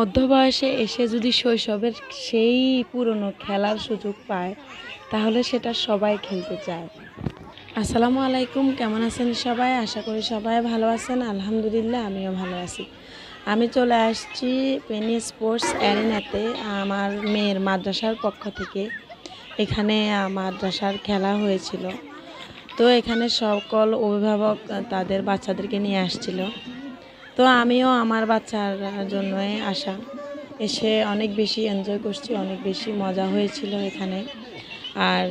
মধ্য বয়সে এসে যদি শৈশবের সেই পুরনো খেলার সুযোগ পায়, তাহলে সেটা সবাই খেলতে চায়। আসসালামু আলাইকুম, কেমন আছেন সবাই? আশা করি সবাই ভালো আছেন। আলহামদুলিল্লাহ, আমিও ভালো আছি। আমি চলে আসছি পেনি স্পোর্টস অ্যারেনাতে আমার মেয়ের মাদ্রাসার পক্ষ থেকে। এখানে মাদ্রাসার খেলা হয়েছিল। তো এখানে সকল অভিভাবক তাদের বাচ্চাদেরকে নিয়ে আসছিল। তো আমিও আমার বাচ্চার জন্যই আসা। এসে অনেক বেশি এনজয় করছি, অনেক বেশি মজা হয়েছিল এখানে। আর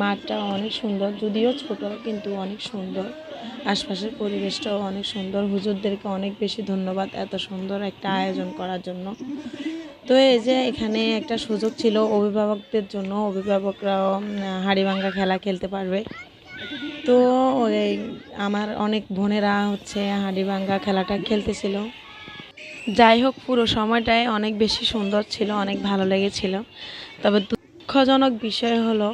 মাঠটা অনেক সুন্দর, যদিও ছোট, কিন্তু অনেক সুন্দর। আশপাশের পরিবেশটাও অনেক সুন্দর। হুজুরদেরকে অনেক বেশি ধন্যবাদ এত সুন্দর একটা আয়োজন করার জন্য। তো এই যে এখানে একটা সুযোগ ছিল, অভিভাবকদের জন্য। অভিভাবকরাও হাড়িভাঙ্গা খেলা খেলতে পারবে। তো ওই আমার অনেক বোনেরা হচ্ছে হাড়িভাঙ্গা খেলাটা খেলতেছিল। যাই হোক, পুরো সময়টাই অনেক বেশি সুন্দর ছিল, অনেক ভালো লেগেছিল। তবে দুঃখজনক বিষয় হলো,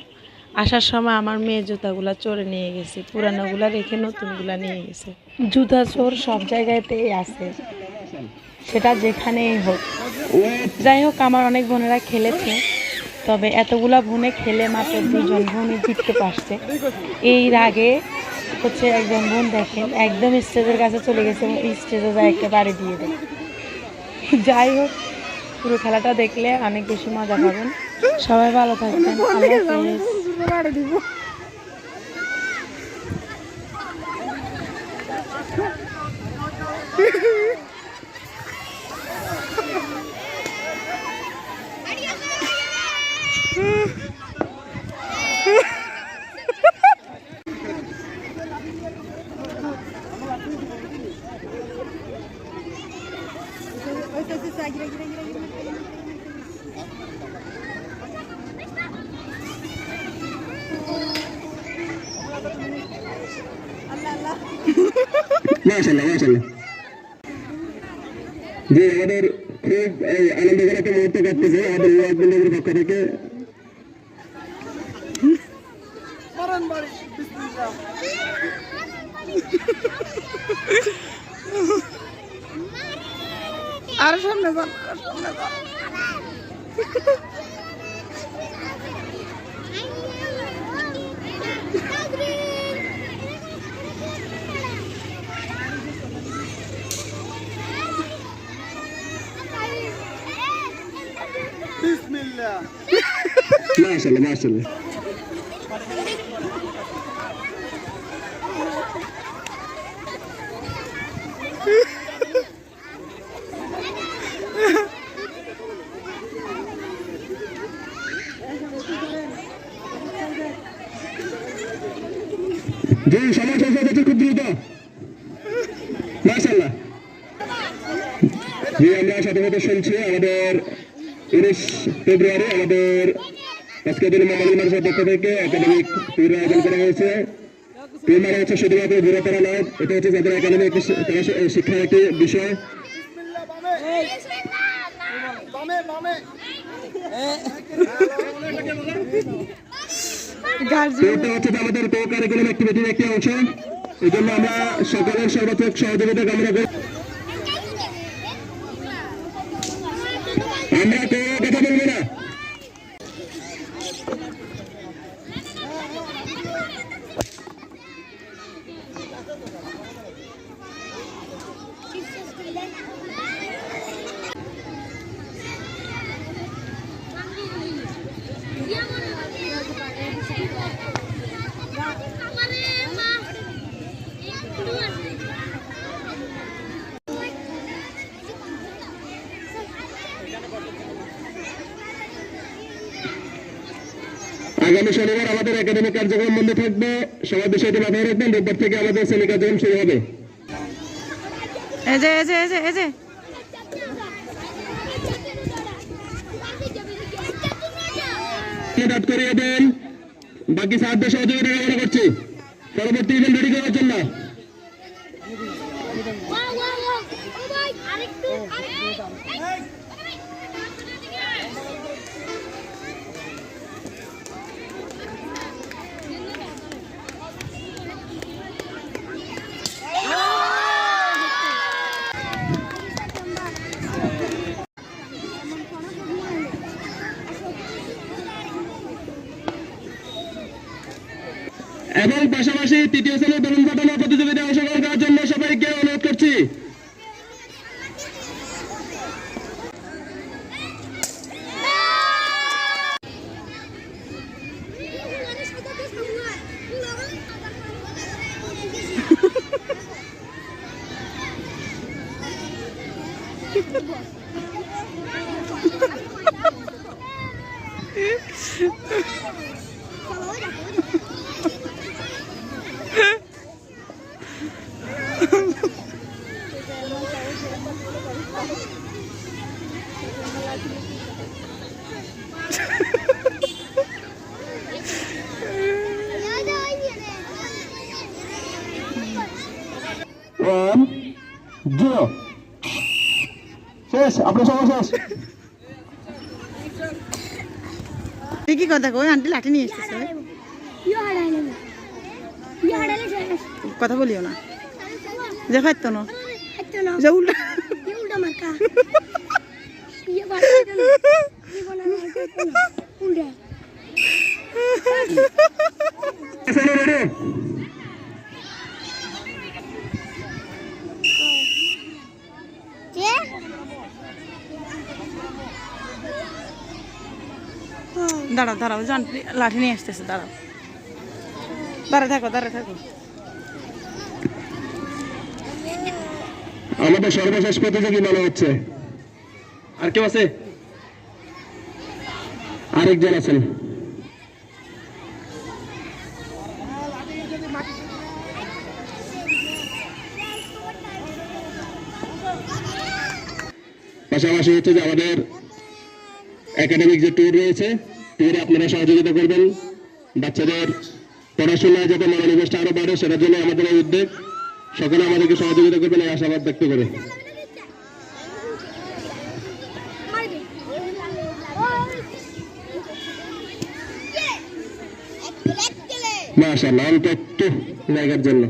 আসার সময় আমার মেয়ে জুতাগুলো চোরে নিয়ে গেছে, পুরানোগুলা রেখে নতুনগুলা নিয়ে গেছে। জুতা চোর সব জায়গাতেই আছে, সেটা যেখানেই হোক। যাই হোক, আমার অনেক বোনেরা খেলেছে। তবে এতগুলা বোনে খেলে মাত্র দুজন বোনই জিততে পারছে। এই রাগে হচ্ছে একজন বোন দেখেন একদম স্টেজের কাছে চলে গেছে এবং স্টেজে যায় একটা বাড়ি দিয়ে দেয়। যাই হোক পুরো খেলাটা দেখলে অনেক বেশি মজা পাবেন। সবাই ভালো থাকবেন আল্লাহ হাফেজ। মাশাল্লাহ মাশাল্লাহ জি আমাদের খুব এই আনন্দকর একটা মুহূর্ত কাটতেছে আমাদের ওয়ার্ড বিল্ডিংয়ের পক্ষ থেকে আর সামনে যান আর সামনে যান মাশাল্লাহ মাশাল্লাহ জি সময় শেষ হয়ে যাচ্ছে খুব দ্রুত মাশাল্লাহ জি আমরা সাথে শুনছি আমাদের উনিশ ফেব্রুয়ারি আমাদের আজকে দিন মোহাম্মদ মানুষের পক্ষ থেকে একাডেমিক ট্যুর আয়োজন করা হয়েছে। ট্যুর মানে হচ্ছে শুধুমাত্র এটা হচ্ছে যাদের একাডেমি একটি শি- তারা শি- শিক্ষার একটি বিষয়। ট্যুরটা হচ্ছে আমাদের কো কারিকুলাম অ্যাক্টিভিটির একটি অংশ। এই জন্য আমরা সকলের সর্বাত্মক সহযোগিতা কামনা করি। আমরা কোনো আগামী শনিবার আমাদের একাডেমিক কার্যক্রম বন্ধ থাকবে। সবার বিষয়টি মাথায় রাখবেন রোববার থেকে আমাদের শ্রেণি কার্যক্রম শুরু হবে। এই যে এই যে এই যে এই যে। করিয়ে দেন। বাকি সাহায্য সহযোগিতা কামনা করছি। পরবর্তী ইভেন্ট রেডি করার জন্য। আরেকটু। এবং পাশাপাশি তৃতীয় শ্রেণির বেলুন ফাটানো প্রতিযোগিতায় অংশগ্রহণ করার জন্য সবাইকে অনুরোধ করছি। ওয়ান জিরো শেষ আপনার সময় শেষ। তুই কি কথা কই? আন্টি লাঠি নিয়ে এসেছে কথা বলিও না। যে খাইতো না যে উল্টা। দাঁড়াও দাঁড়াও আন্টি লাঠি নিয়ে আসতেছে দাঁড়াও। দাঁড়া থাকো দাঁড়া থাকো। আমাদের সর্বশেষ প্রতিযোগী মনে হচ্ছে। আর কেউ আছে? আরেকজন আছেন। পাশাপাশি হচ্ছে যে আমাদের একাডেমিক যে ট্যুর রয়েছে ট্যুরে আপনারা সহযোগিতা করবেন। বাচ্চাদের পড়াশোনায় যাতে মনোনিবেশটা আরও বাড়ে, সেটার জন্য আমাদের এই উদ্যোগ। সকলে আমাদেরকে সহযোগিতা করবেন, এই আশাবাদ ব্যক্ত করে। মাশাআল্লাহ অন্তত জায়গার জন্য।